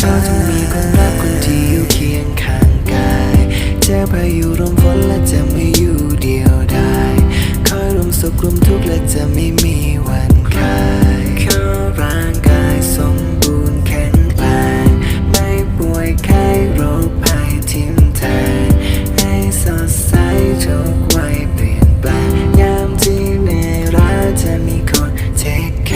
เราจะมีคนรักคนที่อยู่เคียงข้างกายจะไปอยู่ร่มฝนและจะไม่อยู่เดียวดายคอยรวมสุขรวมทุกข์และจะไม่มี